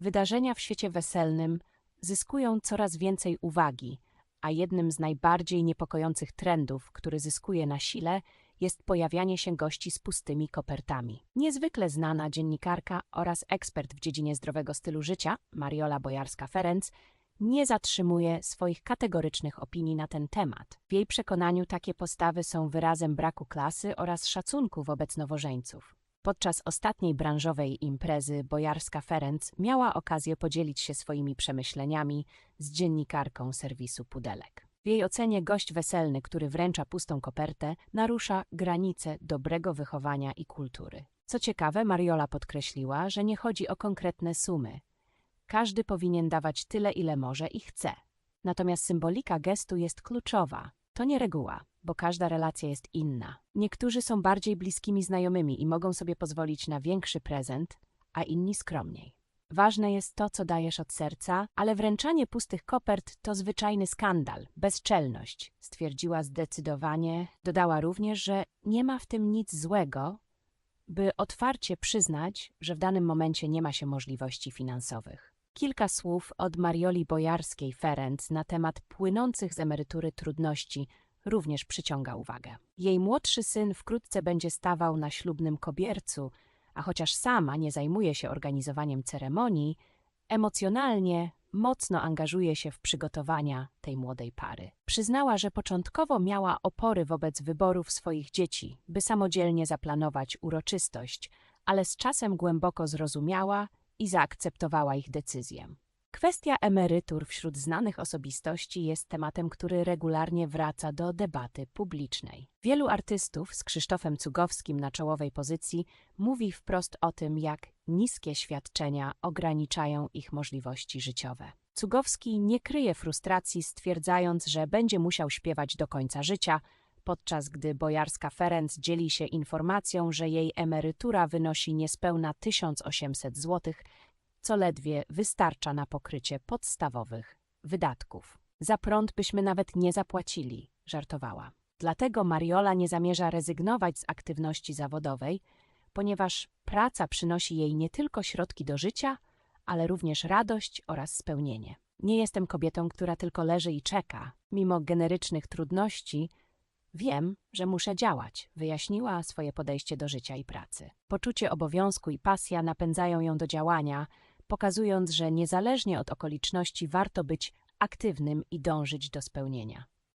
Wydarzenia w świecie weselnym zyskują coraz więcej uwagi, a jednym z najbardziej niepokojących trendów, który zyskuje na sile, jest pojawianie się gości z pustymi kopertami. Niezwykle znana dziennikarka oraz ekspert w dziedzinie zdrowego stylu życia, Mariola Bojarska-Ferenc, nie zatrzymuje swoich kategorycznych opinii na ten temat. W jej przekonaniu takie postawy są wyrazem braku klasy oraz szacunku wobec nowożeńców. Podczas ostatniej branżowej imprezy Bojarska Ferenc miała okazję podzielić się swoimi przemyśleniami z dziennikarką serwisu Pudelek. W jej ocenie gość weselny, który wręcza pustą kopertę, narusza granice dobrego wychowania i kultury. Co ciekawe, Mariola podkreśliła, że nie chodzi o konkretne sumy. Każdy powinien dawać tyle, ile może i chce. Natomiast symbolika gestu jest kluczowa. To nie reguła, bo każda relacja jest inna. Niektórzy są bardziej bliskimi znajomymi i mogą sobie pozwolić na większy prezent, a inni skromniej. Ważne jest to, co dajesz od serca, ale wręczanie pustych kopert to zwyczajny skandal, bezczelność, stwierdziła zdecydowanie. Dodała również, że nie ma w tym nic złego, by otwarcie przyznać, że w danym momencie nie ma się możliwości finansowych. Kilka słów od Marioli Bojarskiej-Ferenc na temat płynących z emerytury trudności również przyciąga uwagę. Jej młodszy syn wkrótce będzie stawał na ślubnym kobiercu, a chociaż sama nie zajmuje się organizowaniem ceremonii, emocjonalnie mocno angażuje się w przygotowania tej młodej pary. Przyznała, że początkowo miała opory wobec wyborów swoich dzieci, by samodzielnie zaplanować uroczystość, ale z czasem głęboko zrozumiała i zaakceptowała ich decyzję. Kwestia emerytur wśród znanych osobistości jest tematem, który regularnie wraca do debaty publicznej. Wielu artystów z Krzysztofem Cugowskim na czołowej pozycji mówi wprost o tym, jak niskie świadczenia ograniczają ich możliwości życiowe. Cugowski nie kryje frustracji, stwierdzając, że będzie musiał śpiewać do końca życia, podczas gdy bojarska Ferenc dzieli się informacją, że jej emerytura wynosi niespełna 1800 zł, co ledwie wystarcza na pokrycie podstawowych wydatków. Za prąd byśmy nawet nie zapłacili, żartowała. Dlatego Mariola nie zamierza rezygnować z aktywności zawodowej, ponieważ praca przynosi jej nie tylko środki do życia, ale również radość oraz spełnienie. Nie jestem kobietą, która tylko leży i czeka. Mimo generycznych trudności, wiem, że muszę działać, wyjaśniła swoje podejście do życia i pracy. Poczucie obowiązku i pasja napędzają ją do działania, pokazując, że niezależnie od okoliczności warto być aktywnym i dążyć do spełnienia.